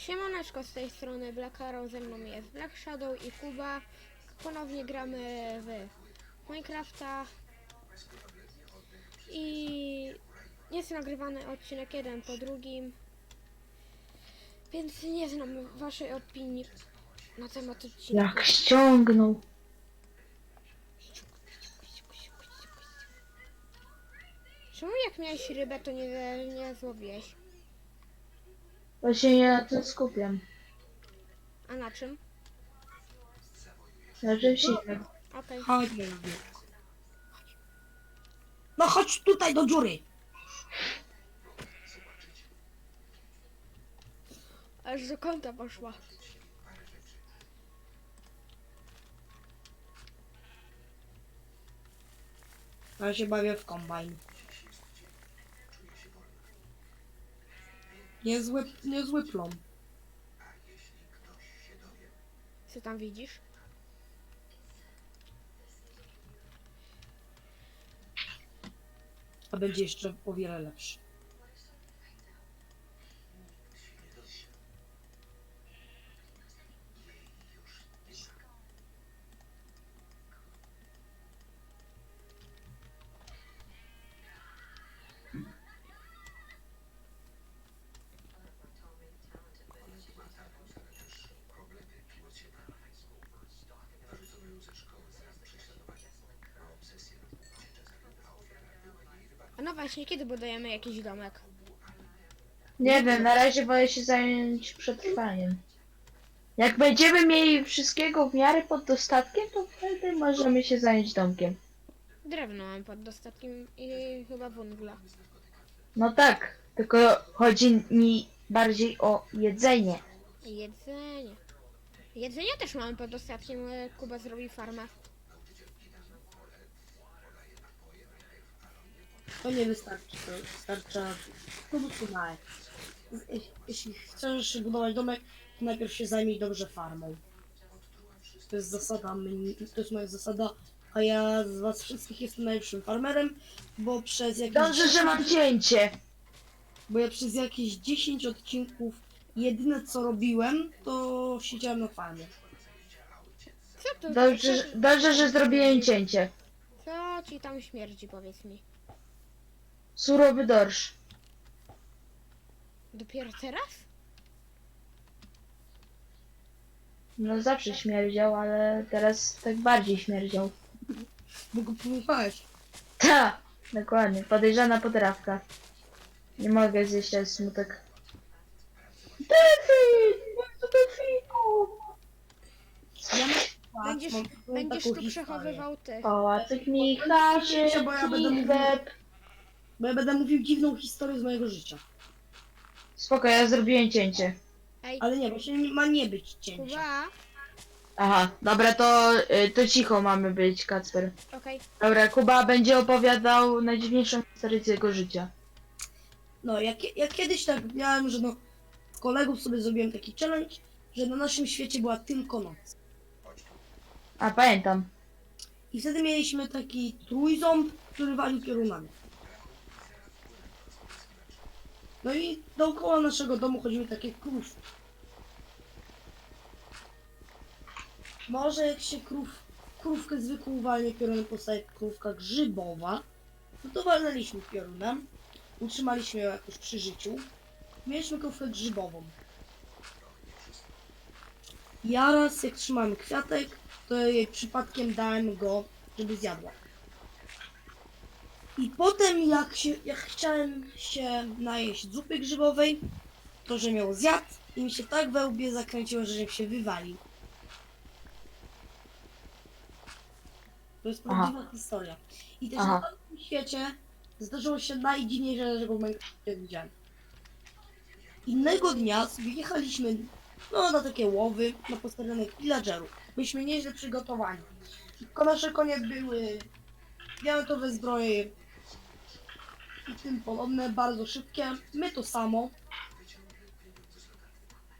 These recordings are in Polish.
Siemaneczko z tej strony Black Arrow, ze mną jest Black Shadow i Kuba. Ponownie gramy w Minecrafta. I jest nagrywany odcinek jeden po drugim. Więc nie znam waszej opinii na temat odcinka. Jak ściągnął. Czemu jak miałeś rybę, to nie, nie złowiłeś? Właśnie ja na tym skupiam. A na czym? Na czymś innym. Okej. Chodź, nie lubię. No chodź tutaj do dziury. Aż do kąta poszła. Ja się bawię w kombajn. Niezły, niezły plom. Co tam widzisz? A będzie jeszcze o wiele lepszy. Właśnie, kiedy budujemy jakiś domek? Nie wiem, na razie wolę się zająć przetrwaniem. Jak będziemy mieli wszystkiego w miarę pod dostatkiem, to wtedy możemy się zająć domkiem. Drewno mam pod dostatkiem i chyba węgla. No tak, tylko chodzi mi bardziej o jedzenie. Jedzenie. Jedzenie też mamy pod dostatkiem, ale Kuba zrobi farmę. To nie wystarczy, to wystarcza produktu małe. Jeśli- Jeśli chcesz budować domek, to najpierw się zajmij dobrze farmą. To jest zasada, to jest moja zasada, a ja z was wszystkich jestem najlepszym farmerem, bo przez jakieś, Dobrze, że mam cięcie. bo ja przez jakieś 10 odcinków jedyne co robiłem, to siedziałem na farmie. Co to? Dobrze, że- dobrze, że zrobiłem cięcie. Co ci tam śmierdzi, powiedz mi? Surowy dorsz. Dopiero teraz? No zawsze śmierdział, ale teraz tak bardziej śmierdział. Bo go próbowałeś. Ta! Dokładnie, podejrzana potrawka. Nie mogę zjeść, ale smutek. Delfin! Bardzo delfinku! Będziesz, będziesz tu przechowywał ty. Pałacyk Micha, się, bo ja będę chleb. Bo ja będę mówił dziwną historię z mojego życia. Spoko, ja zrobiłem cięcie. Ej, Ale nie, właśnie nie- ma nie być cięcia. Kuba, Aha, dobra, to, y, to cicho mamy być, Kacper. okej. Dobra, Kuba będzie opowiadał najdziwniejszą historię z jego życia. No, jak, jak kiedyś tak miałem, że no, z kolegów sobie zrobiłem taki challenge, że na naszym świecie była tylko noc. A, pamiętam. I wtedy mieliśmy taki trójząb, który walił piorunami. No i dookoła naszego domu chodziły takie krówki. Może jak się krów, krówkę zwykłą walnie piorunem powstaje krówka grzybowa, no to walnęliśmy piorunem, utrzymaliśmy ją jakoś przy życiu. Mieliśmy krówkę grzybową. Ja raz jak trzymałem kwiatek, to jej przypadkiem dałem go, żeby zjadła. I potem jak, się, jak chciałem się najeść zupy grzybowej, to że miał zjadł i mi się tak we łbie zakręciło, że się wywalił. To jest Aha. prawdziwa historia. I też Aha. na tym świecie zdarzyło się najdziwniejsze rzeczy, jaką w Minecrafcie widziałem. Innego dnia sobie jechaliśmy no, na takie łowy, na posterunek villagerów. Byliśmy nieźle przygotowani. Tylko nasze konie były diamentowe zbroje i tym podobne, bardzo szybkie. My to samo.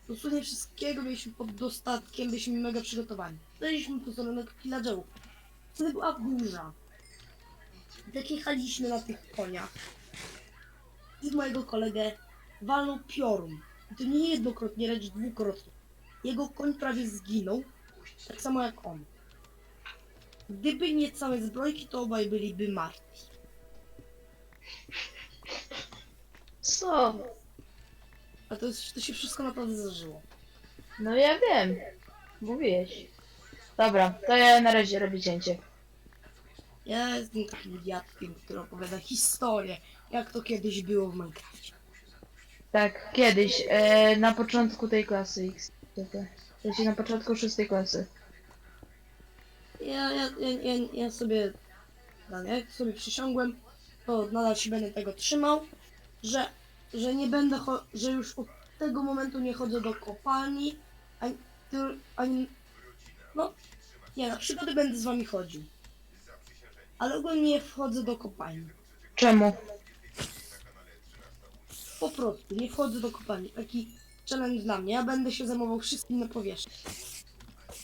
Dosłownie wszystkiego mieliśmy pod dostatkiem, byliśmy mega przygotowani. Znaleźliśmy posterunek villagerów. Wtedy była burza. Tak jechaliśmy na tych koniach. I mojego kolegę walnął piorun. I to nie jednokrotnie, lecz dwukrotnie. Jego koń prawie zginął, tak samo jak on. Gdyby nie całe zbrojki, to obaj byliby martwi. Co? A to, jest, to się wszystko naprawdę zdarzyło. No ja wiem. Mówiłeś. Dobra, to ja na razie robię cięcie. Ja jestem takim dziadkiem, który opowiada historię, jak to kiedyś było w Minecrafcie. Tak, kiedyś, e, na początku tej klasy X. To jest na początku szóstej klasy. Ja, ja, ja, ja, ja sobie, jak sobie przysiągłem, to nadal się będę tego trzymał, że, że nie będę, że już od tego momentu nie chodzę do kopalni, ani, ani no, nie, na przygody będę z wami chodził. Ale ogólnie nie wchodzę do kopalni. Czemu? Po prostu, nie wchodzę do kopalni. Taki challenge dla mnie. Ja będę się zajmował wszystkim na powierzchni.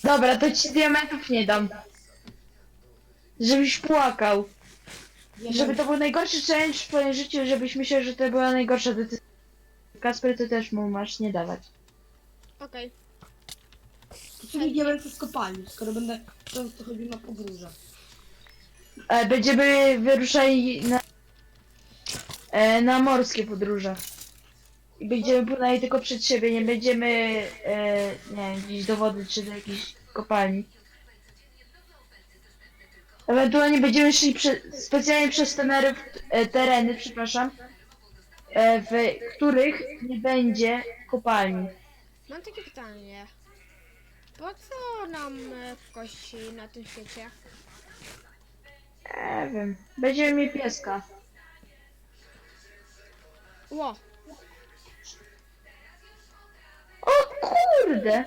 Dobra, to ci diamentów nie dam. Żebyś płakał. Żeby będę- to był najgorszy challenge w twoim życiu, żebyś myślał, że to była najgorsza decyzja. Kasper, ty też mu masz nie dawać. Okej. Czyli diamenty z kopalni, skoro będę często chodził na podróże. E, będziemy wyruszali na, e, na morskie podróże. I będziemy płynęli tylko przed siebie, nie będziemy, e, nie wiem, gdzieś do wody czy do jakiejś kopalni. Ewentualnie będziemy szli prze, specjalnie przez tenery, e, tereny, przepraszam, e, w których nie będzie kopalni. Mam takie pytanie. Po co nam e, kości na tym świecie? Nie wiem, będziemy mieli pieska. Ło, O kurde!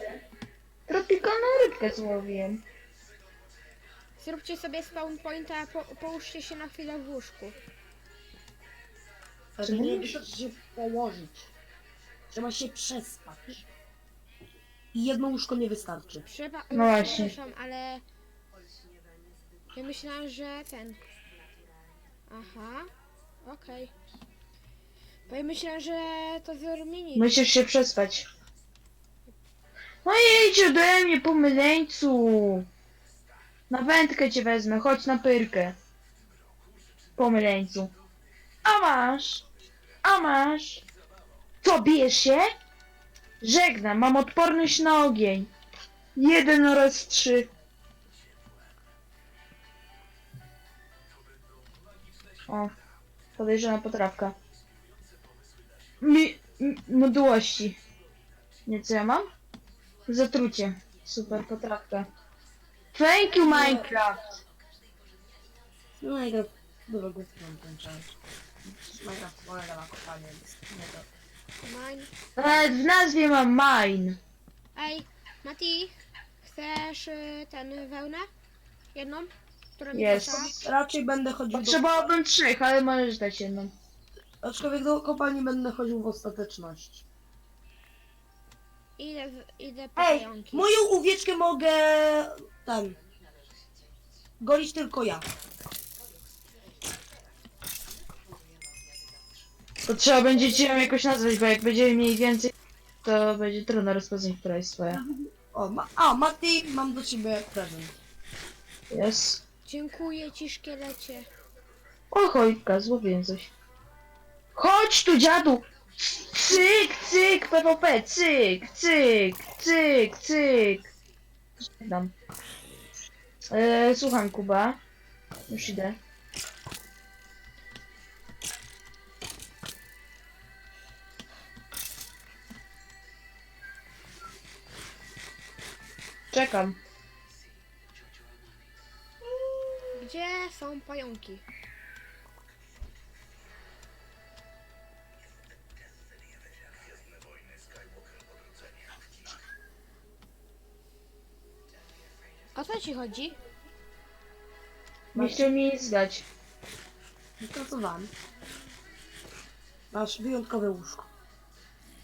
Tropikalną rybkę złowiłem. Zróbcie sobie spawn pointa, po, połóżcie się na chwilę w łóżku. Ale nie się położyć. Trzeba się przespać. I jedno łóżko nie wystarczy. Trzeba, No właśnie. przepraszam, ale ja myślałam, że ten. Aha, okej. Bo ja myślałam, że to zmieni. Musisz się przespać. No i idź ode mnie, pomyleńcu! Na wędkę cię wezmę, chodź na pyrkę. Pomyleńcu. A masz! A masz! Co, bijesz się? Żegnam, mam odporność na ogień. Jeden oraz trzy. O, podejrzana potrawka. Mi... mdłości. Nie, co ja mam? Zatrucie. Super potrawka. Thank you, Minecraft! No Minecraft, dobra, głupio mam ten challenge. Minecraft polega na kopaniu, więc nie to. Mine. Nawet w nazwie mam mine. Ej, Mati, chcesz y, ten wełnę? Jedną? Która mi Jest. Raczej będę chodził do... Potrzebowałbym trzech, ale możesz dać jedną. Aczkolwiek do kopalni będę chodził w ostateczności. W- idę po Ej, pająki. moją uwieczkę mogę... ten... Golić tylko ja. To trzeba będzie ci ją jakoś nazwać, bo jak będziemy mieli więcej, to będzie trudno rozpoznać, która jest twoja. O, ma... a Mati, mam do ciebie prezent. Jest. Dziękuję ci, szkielecie. O, chojka, złowiłem coś. Chodź tu, dziadu! Cyk, cyk, PvP, cyk, cyk, cyk, cyk. Żegnam. E, słucham, Kuba. Już idę. Czekam. Gdzie są pająki? O co ci chodzi? Nie chciał mi nic dać. Wypracowany. Masz wyjątkowe łóżko.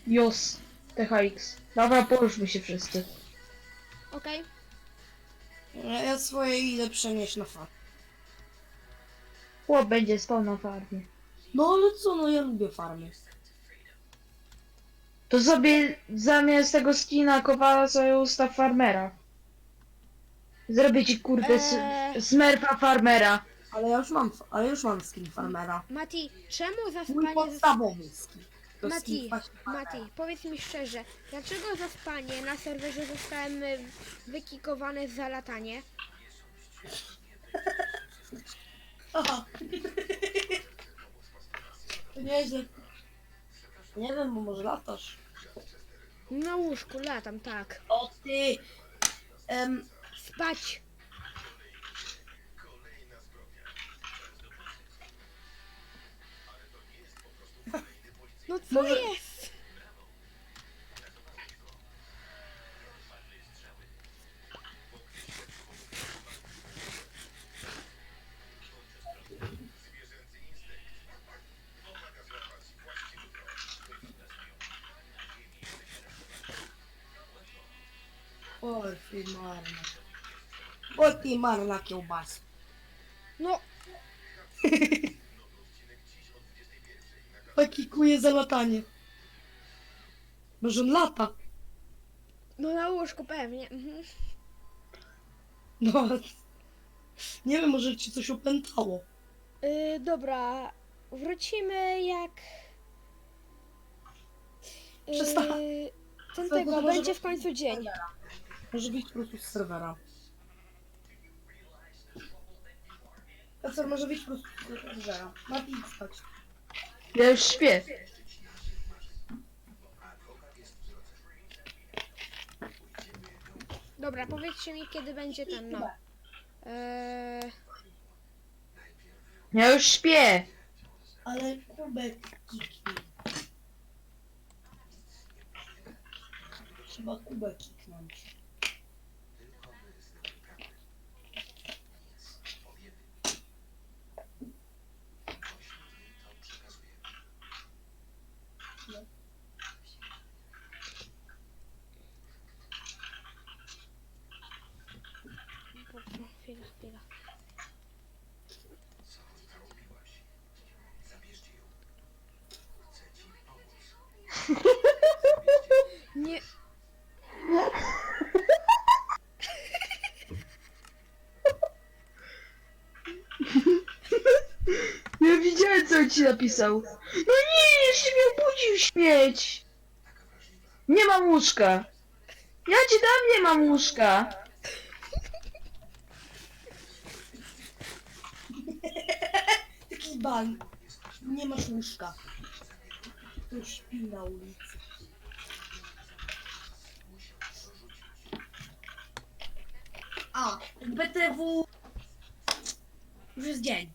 Jos. THX. Dobra, poruszmy się wszyscy. Okej, Ja, ja swoje idę przenieść na farm. Chłop będzie spał na farmie. No ale co, no ja lubię farmy. To sobie zamiast tego skina kowala sobie ustaw farmera. Zrobię ci kurde Eee. smerfa farmera. Ale ja już mam, ale już mam skin farmera. Mati, czemu za Mój spanie... Zas... podstawowy skin. To Mati, Mati, powiedz mi szczerze, dlaczego za spanie na serwerze zostałem y, wykikowany za latanie? Aha. To nieźle. Nie wiem, bo może latasz. Na łóżku latam, tak. O ty! Em, Spać! No co Może- jest? oj, ty marna. Oj, ty marna kiełbasa. No, Taki kuje za latanie. Może on lata? no na łóżku pewnie. Mhm. No. Nie wiem, może ci coś opętało. Y, dobra, wrócimy jak... Przestań. Y, ten Co, tego, może będzie w końcu dzień. Może być po prostu z serwera. Kasper może być po prostu z serwera. Mati, spać. Ja już śpię. Dobra, powiedzcie mi kiedy będzie ten, no. Eee, Ja już śpię. Ale kubek kiknij. Trzeba kubek kiknąć. Chwila. Nie, Ja widziałem co ci napisał. No nie, jeszcze mnie obudził śmieć. Nie mam łóżka. Ja ci dam, nie mam łóżka. Taki ban. Nie masz łóżka. Tu śpi na ulicy. A, BTW... Już jest dzień.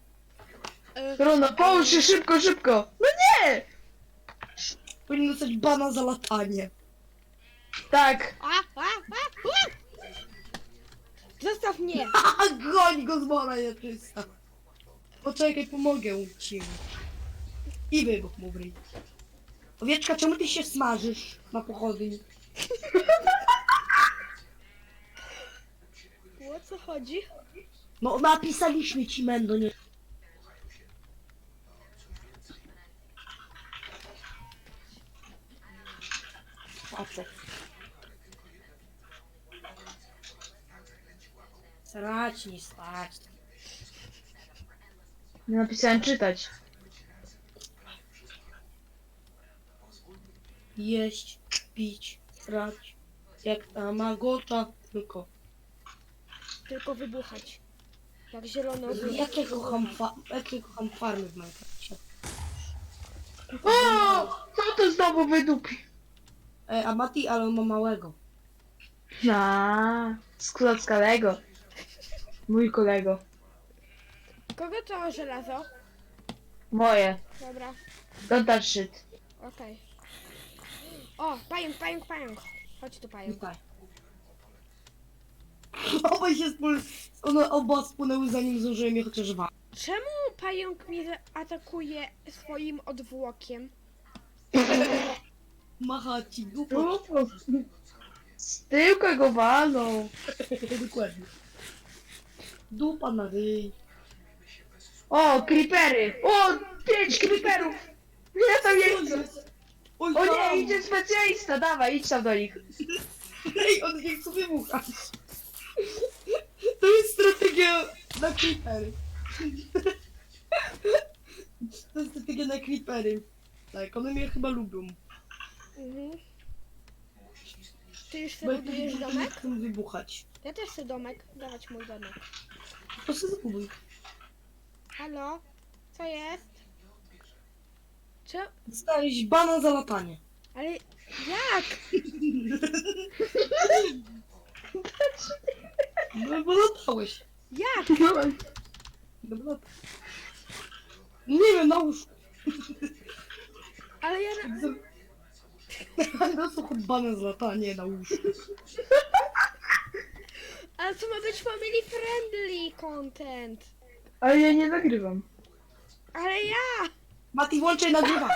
e, Rona, połóż się szybko, szybko. No nie! Powinien dostać bana za latanie. Tak. a, a, a, a! Zostaw mnie! A goń go z mora nieczysta. Poczekaj, pomogę ci. I wybuch mu w ryj. Owieczka, czemu ty się smażysz na pochodni? O co chodzi? No napisaliśmy ci Mendo, nie... Patrzę. Srać, nie spać. Nie napisałem czytać. Jeść, pić, srać. Jak ta magota, tylko. Tylko wybuchać. Jak zielony ogród. Jak ja kocham, fa- jak ja kocham farmy w Minecrafcie. O! Co to znowu wydupi? E, a Mati, ale on ma małego. A, z Klockalego. Mój kolego. Kogo to żelazo? Moje. Dobra, touch shit. okej. O, pająk, pająk, pająk. Chodź tu pająk. Tutaj. Obaj się spól... One oba spłynęły zanim zdążyłem je chociaż wa. Czemu pająk mnie atakuje swoim odwłokiem? Macha ci dupą. O, Z tyłka go walą. Dokładnie. Dupa na ryj. O, creepery. O, pięć creeperów. Ja tam. Oj, O tam! nie, idzie specjalista, dawaj, idź tam do nich. Ej, on nie chce wybuchać. To jest strategia na creepery. To jest strategia na creepery. Tak, one mnie chyba lubią. Mhm. Ty już Bo sobie jak budujesz domek? wybuchać. Ja też chcę domek. Dawać mój domek. To sobie zabuduj. Halo? Co jest? Co? Dostałeś bana za latanie. Ale jak? No bo latałeś. Jak? No lat... Nie wiem, na łóżku. Ale ja... Na... Co choć bana za latanie na łóżku. Ale to ma być family friendly content. Ale ja nie nagrywam. Ale ja! Mati, włączaj nagrywa.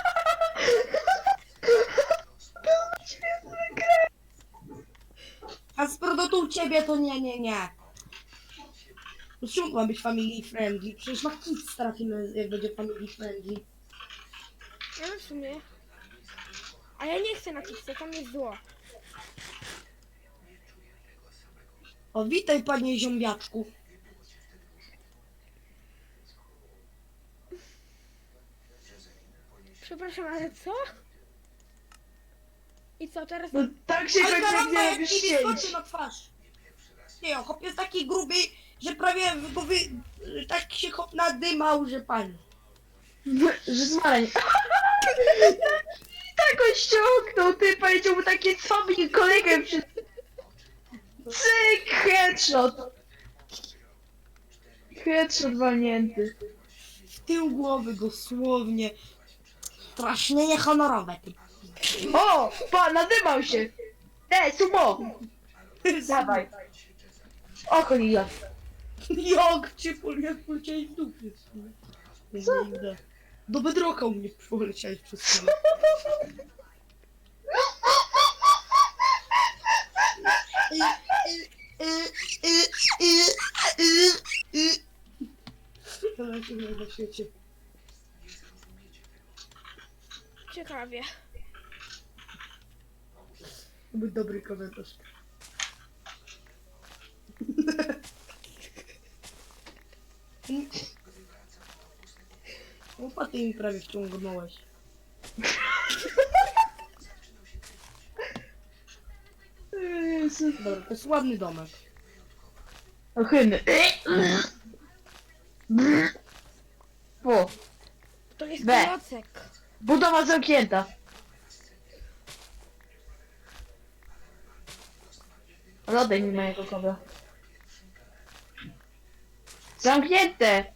A to u ciebie, to nie, nie, nie. No czemu ma być family friendly? Przecież na kids stracimy, jak będzie family friendly. Ja no w sumie. A ja nie chcę na pizdę, tam jest zło. O, witaj panie ziąbiaczku. Przepraszam, ale co? I co teraz? No tak się Ale kończy, jak karamba, nie jak robisz mi wyskoczy cięć. na twarz. Nie, hop jest taki gruby, że prawie go wy... tak się hop nadymał, że pani. Że zmarań. tak on ściągnął, ty powiedział mu takie mi kolegę przy... Cyk, headshot. Headshot walnięty. W tył głowy dosłownie. Strasznie niehonorowe. ty. O, pa, nadymał się. Ej, sumo. Dawaj. O, cholila. Jak cię pol, jak poleciałeś w dupie. Co? Do bedroka u mnie poleciałeś przez chwilę. To najciemniej na świecie. Ciekawie. To był dobry komentarz. Łopaty mi prawie wciągnąłeś. Jezu. Dobra, to jest ładny domek. Ochyny. O, To jest klocek. budowa zamknięta. Ale oddaj mi mojego kobra. Zamknięte!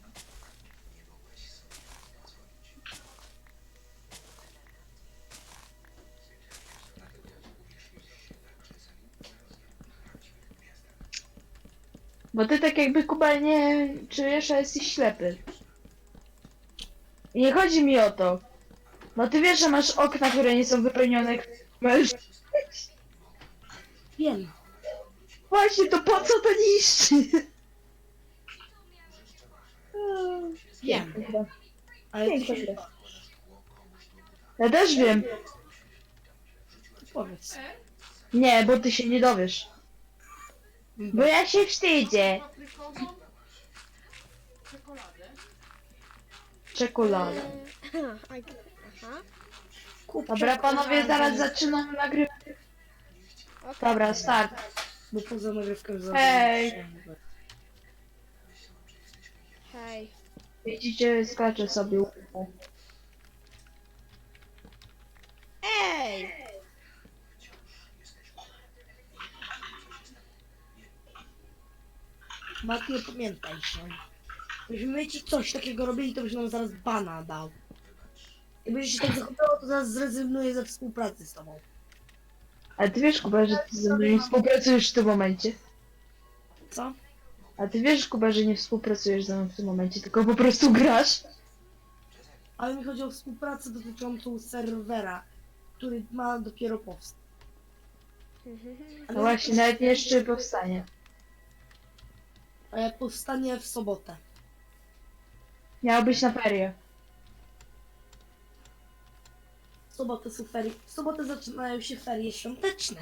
Bo ty tak jakby Kuba nie czujesz, że jesteś ślepy. I nie chodzi mi o to. No ty wiesz, że masz okna, które nie są wypełnione. Masz... Wiem. Właśnie, to po co to niszczy? Wiem. Ale ty Piękna gra. Ja też wiem. powiedz. Nie, bo ty się nie dowiesz. Bo ja się wstydzę. Czekolada. Eee, Aha. Kup Dobra, panowie, czekoladę, zaraz zaczynamy nagrywać. Dobra, start. Bo poza nagrywką za Hej. Hej. Widzicie, skaczę sobie. Ej! Mati, pamiętaj się. Gdybyśmy ci coś takiego robili, to byś nam zaraz bana dał. Jak będziesz się tak zachowywał, to zaraz zrezygnuję ze współpracy z tobą. Ale ty wiesz, Kuba, że ty ze mną nie współpracujesz w tym momencie. Co? A ty wiesz, Kuba, że nie współpracujesz ze mną w tym momencie, tylko po prostu grasz. Ale mi chodzi o współpracę dotyczącą serwera, który ma dopiero powstać. No właśnie, nawet nie jeszcze powstanie. E, powstanie w sobotę. Miało być na ferie. sobotę są ferie. W sobotę zaczynają się ferie świąteczne.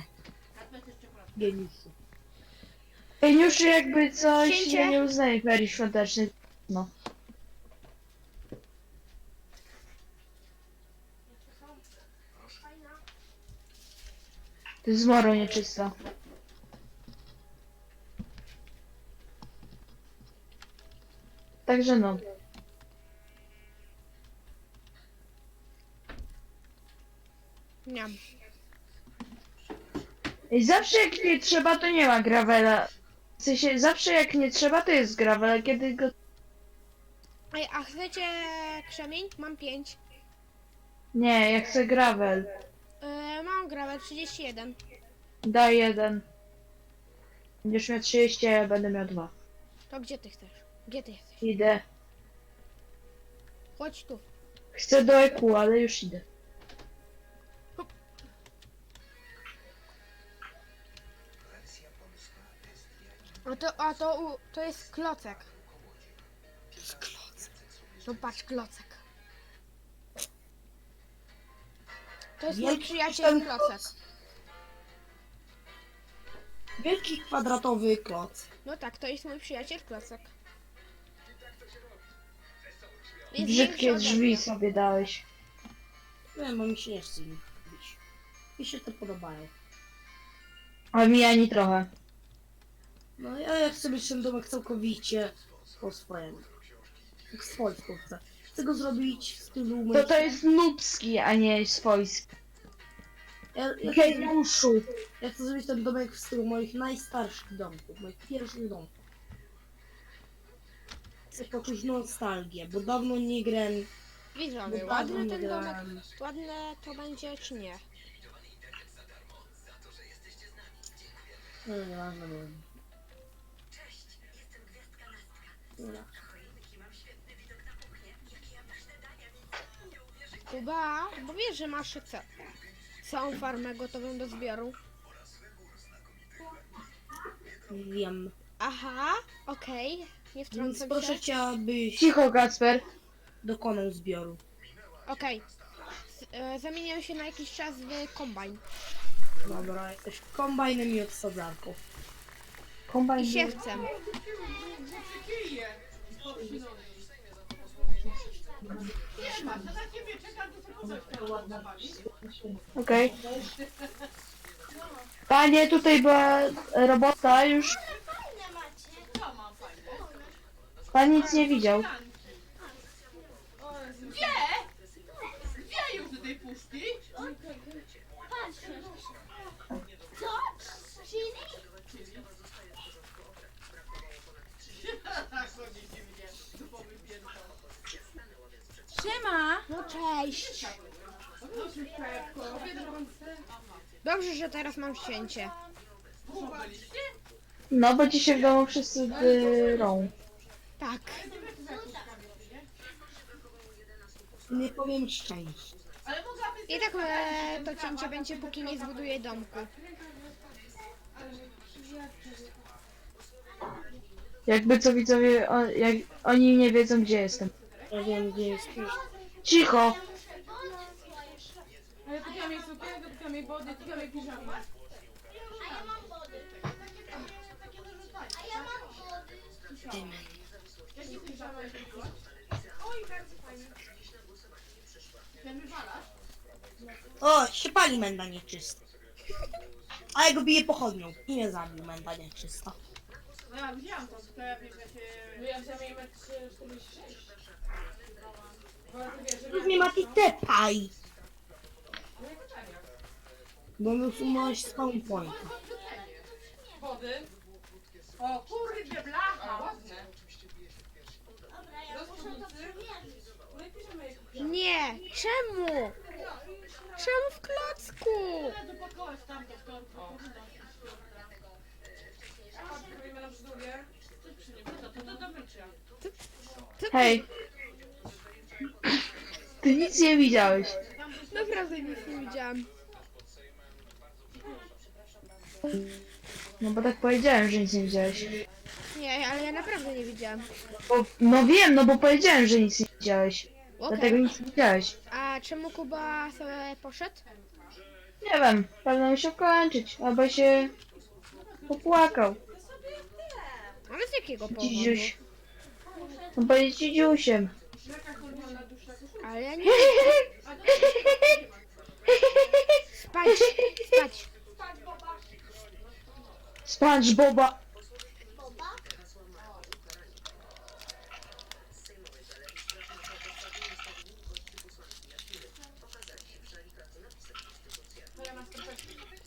Geniuszu. Geniuszy jakby coś Cięcie. ja nie uznaje ferii świątecznych. No. To jest zmoro nieczysta. Także no. Nie. I zawsze jak nie trzeba, to nie ma gravela. W sensie, zawsze jak nie trzeba, to jest gravel, a kiedy go... Ej, a chcecie krzemień? Mam 5. Nie, ja chcę gravel. Yy, mam grawę 31. Daj jeden. Będziesz miał 30, a ja będę miał dwa. To gdzie ty chcesz? Gdzie ty jesteś? Idę. Chodź tu. Chcę do EQ, ale już idę. A to, a to, u, to jest klocek. No patrz, klocek. To jest mój Wielki przyjaciel ten klocek. Wielki kwadratowy kloc. No tak, to jest mój przyjaciel klocek. Jest Brzydkie większy ode drzwi mnie. sobie dałeś. Wiem, bo mi się nie chce nich robić. Mi się te podobają. A mi ani trochę. No ja, ja chcę mieć ten domek całkowicie po swojemu. Jak swojsko chcę. Chcę go zrobić w stylu... To to jest nubski, a nie swojski. Ja, ja, chcę, Geniuszu. ja chcę zrobić ten domek w stylu moich najstarszych domków, moich pierwszych domków. Chcę poczuć nostalgię, bo dawno nie grałem... Bo Widzowie, dawno ładny nie ten domek. grałem... Ładne to będzie czy nie? No nieważne, bo... Dobra. Kuba, bo wiesz, że masz ca całą farmę gotową do zbioru. Wiem. Aha, okej. Nie Więc wtrącam proszę się. cię, abyś Cicho, Kacper. dokonał zbioru. Okej. Z- e, Zamieniam się na jakiś czas w kombajn. Dobra, jesteś kombajnem i odsadzarką. Kombajn. I siewcem. Okej. Panie, tutaj była robota już. Pan nic nie widział. Gdzie? Gdzie już do tej puszki? Siema! No cześć. Dobrze, że teraz mam cięcie. No, bo dzisiaj w domu wszyscy wyrą. Tak. Nie powiem szczęście. I tak e, to cięcie będzie, póki nie zbuduję domku. Jakby co widzowie, o, jak, oni nie wiedzą gdzie jestem. Ja wiem, gdzie jesteś. Cicho! Ale kupiłam jej sukienkę, kupiłam jej wody, kupiłam jej piżamę. O, się pali menda nieczysta. A ja go biję pochodnią. I mnie zabił menda nieczysta. No ja widziałam to, to ja wiem, że się... No ja wziąłem jej metr 46. Bo ja to wiesz, że Już mnie Mati tepaj. No jak czania. Bo my usunąłeś spawn point. Wody. O kurde, blacha! Ładne. Do spódnicy. No. Nie! Czemu? Czemu w klocku? Ty? Hej. Ty nic nie widziałeś. Naprawdę nic nie widziałam. No bo tak powiedziałem, że nic nie widziałeś. Nie, ale ja naprawdę nie widziałam. Bo, no wiem, no bo powiedziałem, że nic nie widziałeś. Okej. Dlatego nic nie widziałeś. A czemu Kuba sobie poszedł? Nie wiem, pewno musiał kończyć, albo się popłakał. Ale z jakiego powodu? Dzidziuś. No bo jest dzidziusiem. Ale ja nie... Spać, spać. SpongeBoba.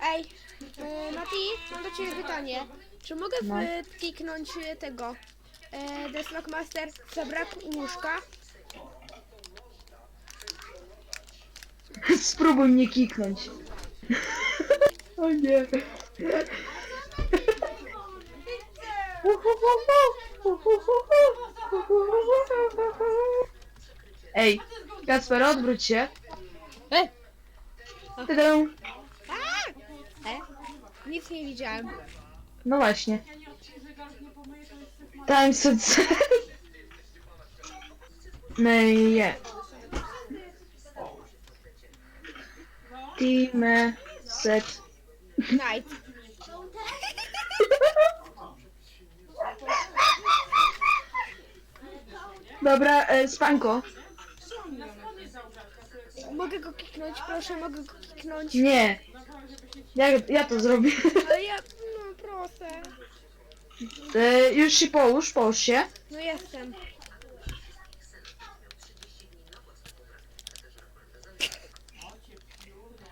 Ej, e, Mati, mam do ciebie pytanie. Czy mogę No. e, tego e, Deathlock Master zabrakł łóżka? Spróbuj mnie kiknąć. O nie. Ej, Kacper, odwróć się. E, Tydę. Nic nie widziałem. No właśnie. Set. No i je. Team set. Night. Dobra, e, spanko. Mogę go kliknąć, proszę, mogę go kliknąć. Nie. Ja, ja to zrobię. Ale ja, no proszę. E, już się połóż, połóż się. No jestem.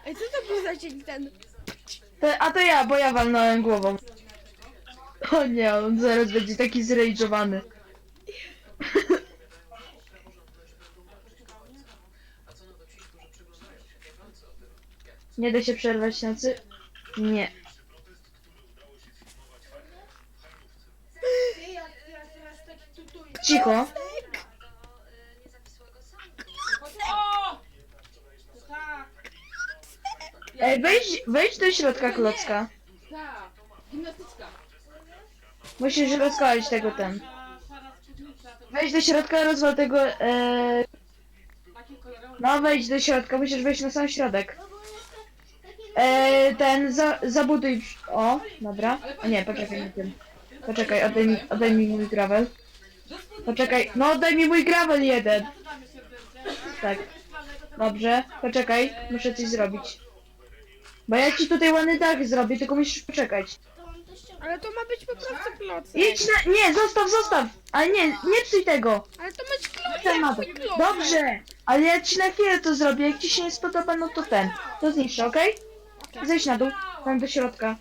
Ej, co to był za dzień ten? To, a to ja, bo ja walnąłem głową. O nie, on zaraz będzie taki zrejdżowany. Nie da się przerwać nocy? Nie. Cicho. Ej, wejdź, wejdź do środka klocka. tak. Gimnastyczka. Musisz rozkalić tego ten. Wejdź do środka, rozwal tego, e, no wejdź do środka, musisz wejść na sam środek. E, ten, za, zabuduj, o, dobra. A nie, poczekaj na tym. Poczekaj, oddaj mi, oddaj mi mój gravel. Poczekaj, no oddaj mi mój gravel jeden. Tak. Dobrze, poczekaj, muszę coś zrobić. Bo ja ci tutaj ładny dach zrobię, tylko musisz poczekać. Ale to ma być po prostu klocek. Idź na, nie, zostaw, zostaw! Ale nie, nie psuj tego! Ale to ma być klocek, Ten ma to. mój klocek. Dobrze, ale ja ci na chwilę to zrobię, jak ci się nie spodoba, no to ten. To zniszczę, okej? Zejdź na dół, tam do środka.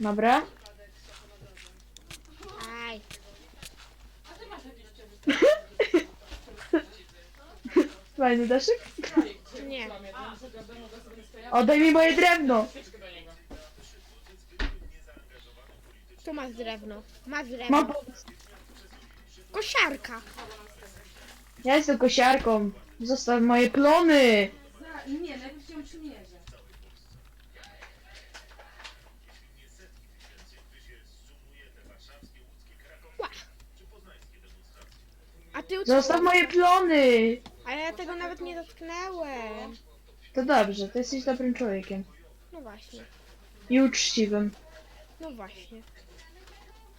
Dobra. Aj. Fajny daszek? Nie. Oddaj mi moje drewno! Tu masz drewno. Masz drewno. Mam... Kosiarka. Ja jestem kosiarką. Zostaw moje plony! Nie, najpierw się przymierzę. A ty Zostaw moje plony! Ale ja tego nawet nie dotknęłem. To dobrze, to jesteś dobrym człowiekiem. No właśnie. I uczciwym. No właśnie.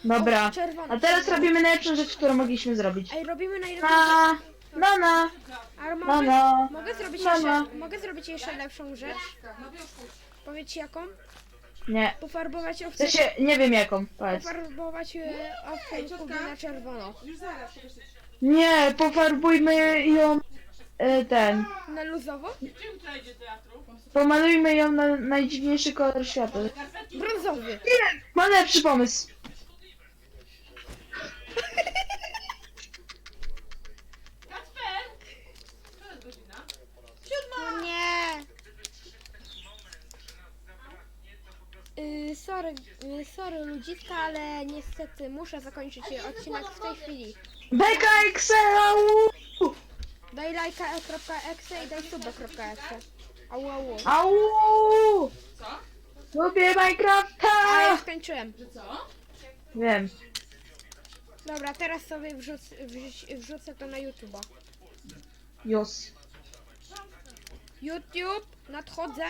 Dobra. O, czerwony. A teraz robimy najlepszą rzecz, którą mogliśmy zrobić. Ej, robimy najlepiej. Na, Ale no, mogę, no. mogę zrobić No, jeszcze, mogę zrobić jeszcze lepszą rzecz. Powiedz jaką? Nie. Pofarbować W owce. sensie, nie wiem jaką, powiedz. Pofarbować e, owce kuby na czerwono. Nie, pofarbujmy ją, e, ten, Na luzowo? Pomalujmy ją na najdziwniejszy kolor świata. Brązowy. Mam lepszy pomysł. Kacper! Co jest godzina? No nie. Y, sorry, y, sorry ludziska, ale niestety muszę zakończyć odcinek w tej chwili. Beka Excela! uuu! Daj lajka.exe i daj suba.exe. Au, au, au. Au! Co? Lubię A ja Minecrafta! skończyłem. Że co? Wiem. Dobra, teraz sobie wrzuc, wrzuć, wrzucę to na YouTube'a. Jos. YouTube, nadchodzę.